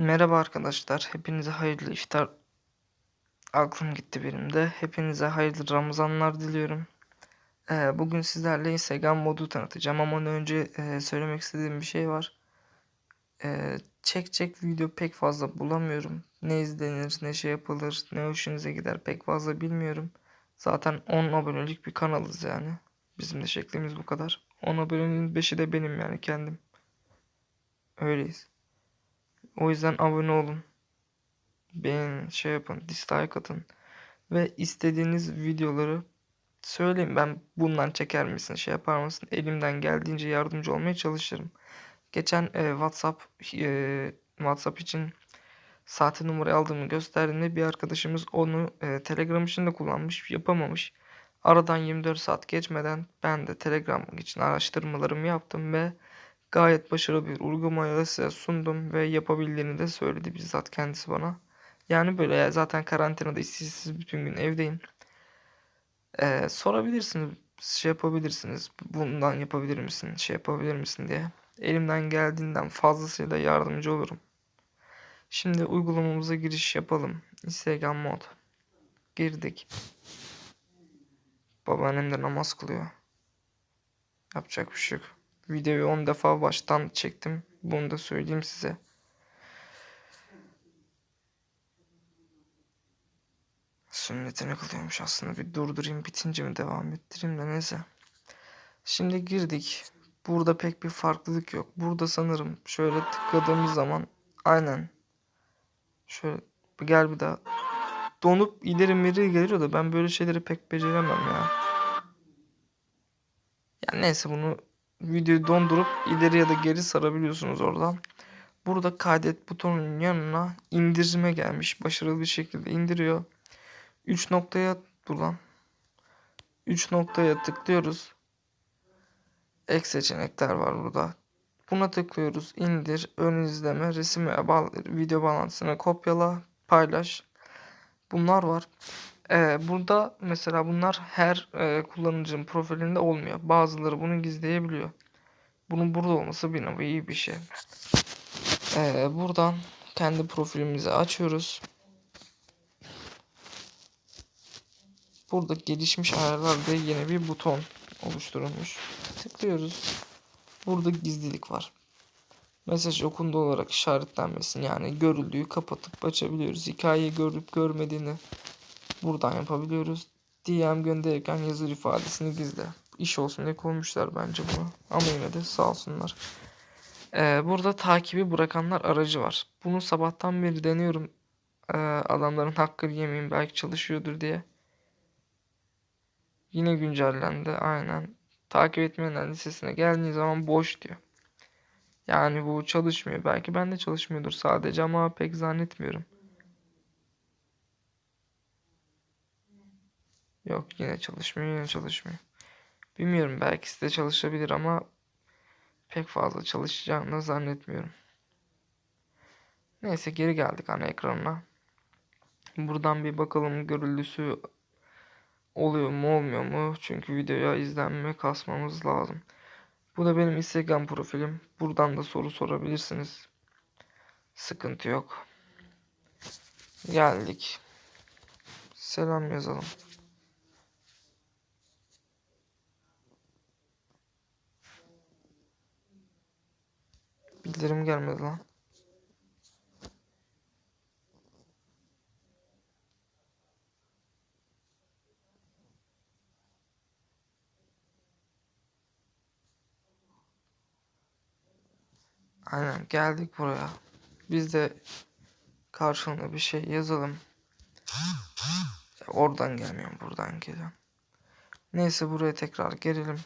Merhaba arkadaşlar. Hepinize hayırlı iftar. Aklım gitti benim de. Hepinize hayırlı Ramazanlar diliyorum. Ee, bugün sizlerle Instagram modu tanıtacağım ama ondan önce e, söylemek istediğim bir şey var. Ee, çek çek video pek fazla bulamıyorum. Ne izlenir, ne şey yapılır, ne hoşunuza gider pek fazla bilmiyorum. Zaten 10 abonelik bir kanalız yani. Bizim de şeklimiz bu kadar. 10 abonenin 5'i de benim yani kendim. Öyleyiz. O yüzden abone olun. Beğenin, şey yapın, dislike atın. Ve istediğiniz videoları söyleyin. Ben bundan çeker misin, şey yapar mısın? Elimden geldiğince yardımcı olmaya çalışırım. Geçen e, WhatsApp e, WhatsApp için sahte numarayı aldığımı gösterdiğinde bir arkadaşımız onu e, Telegram için de kullanmış, yapamamış. Aradan 24 saat geçmeden ben de Telegram için araştırmalarımı yaptım ve gayet başarılı bir uygulamayı da size sundum ve yapabildiğini de söyledi bizzat kendisi bana. Yani böyle zaten karantinada işsiz bütün gün evdeyim. Ee, sorabilirsiniz, şey yapabilirsiniz. Bundan yapabilir misin, şey yapabilir misin diye. Elimden geldiğinden fazlasıyla yardımcı olurum. Şimdi uygulamamıza giriş yapalım. Instagram mod. Girdik. Babaannem de namaz kılıyor. Yapacak bir şey yok. Videoyu 10 defa baştan çektim. Bunu da söyleyeyim size. Sünnetini kılıyormuş aslında. Bir durdurayım bitince mi devam ettireyim de neyse. Şimdi girdik. Burada pek bir farklılık yok. Burada sanırım şöyle tıkladığımız zaman aynen şöyle gel bir daha donup ileri meri geliyor da ben böyle şeyleri pek beceremem ya. Yani neyse bunu videoyu dondurup ileri ya da geri sarabiliyorsunuz oradan. Burada kaydet butonunun yanına indirme gelmiş. Başarılı bir şekilde indiriyor. 3 noktaya dur lan. 3 noktaya tıklıyoruz. Ek seçenekler var burada. Buna tıklıyoruz. İndir, ön izleme, resim bağ video bağlantısına kopyala, paylaş. Bunlar var. Ee, burada mesela bunlar her e, kullanıcının profilinde olmuyor. Bazıları bunu gizleyebiliyor. Bunun burada olması bir nevi iyi bir şey. Ee, buradan kendi profilimizi açıyoruz. Burada gelişmiş ayarlarda yeni bir buton oluşturulmuş. Tıklıyoruz. Burada gizlilik var. Mesaj okundu olarak işaretlenmesin. Yani görüldüğü kapatıp açabiliyoruz. Hikayeyi görüp görmediğini buradan yapabiliyoruz. DM gönderirken yazır ifadesini gizle. İş olsun diye koymuşlar bence bunu. Ama yine de sağ olsunlar. Ee, burada takibi bırakanlar aracı var. Bunu sabahtan beri deniyorum. Ee, adamların hakkını yemeyeyim belki çalışıyordur diye. Yine güncellendi aynen. Takip etmeyenler listesine geldiği zaman boş diyor. Yani bu çalışmıyor. Belki ben de çalışmıyordur sadece ama pek zannetmiyorum. Yok yine çalışmıyor yine çalışmıyor. Bilmiyorum belki de çalışabilir ama pek fazla çalışacağını zannetmiyorum. Neyse geri geldik ana ekranına. Buradan bir bakalım görüldüsü oluyor mu olmuyor mu? Çünkü videoya izlenme kasmamız lazım. Bu da benim Instagram profilim. Buradan da soru sorabilirsiniz. Sıkıntı yok. Geldik. Selam yazalım. Bildirim gelmedi lan. Aynen geldik buraya. Biz de karşılığında bir şey yazalım. Oradan gelmiyorum buradan geliyorum. Neyse buraya tekrar gelelim.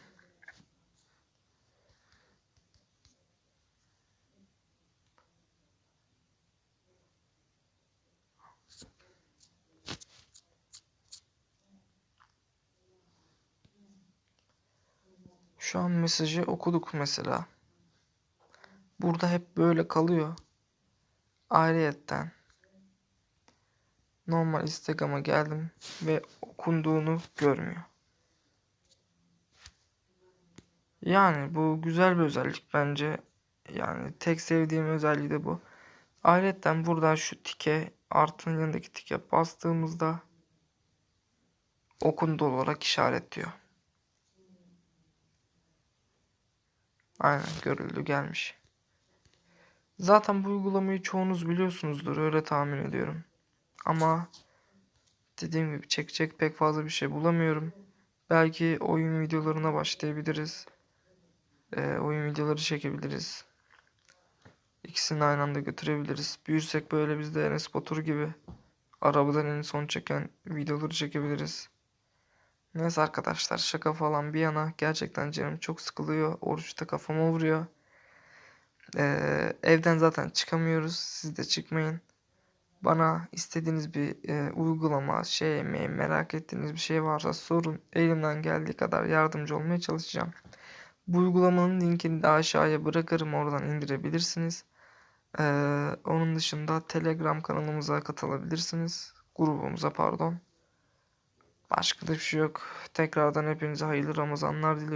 Şu an mesajı okuduk mesela. Burada hep böyle kalıyor. Ayrıyetten normal Instagram'a geldim ve okunduğunu görmüyor. Yani bu güzel bir özellik bence. Yani tek sevdiğim özelliği de bu. Ayrıca buradan şu tike artının yanındaki tike bastığımızda okundu olarak işaretliyor. Aynen görüldü gelmiş. Zaten bu uygulamayı çoğunuz biliyorsunuzdur öyle tahmin ediyorum. Ama dediğim gibi çekecek pek fazla bir şey bulamıyorum. Belki oyun videolarına başlayabiliriz. Ee, oyun videoları çekebiliriz. İkisini aynı anda götürebiliriz. Büyürsek böyle biz de Enes Batur gibi arabadan en son çeken videoları çekebiliriz. Neyse arkadaşlar şaka falan bir yana gerçekten canım çok sıkılıyor. Oruçta kafama vuruyor. Ee, evden zaten çıkamıyoruz. Siz de çıkmayın. Bana istediğiniz bir e, uygulama, şey mi, merak ettiğiniz bir şey varsa sorun. Elimden geldiği kadar yardımcı olmaya çalışacağım. Bu uygulamanın linkini de aşağıya bırakırım. Oradan indirebilirsiniz. Ee, onun dışında Telegram kanalımıza katılabilirsiniz. Grubumuza pardon. Başka da bir şey yok. Tekrardan hepinize hayırlı Ramazanlar diliyorum.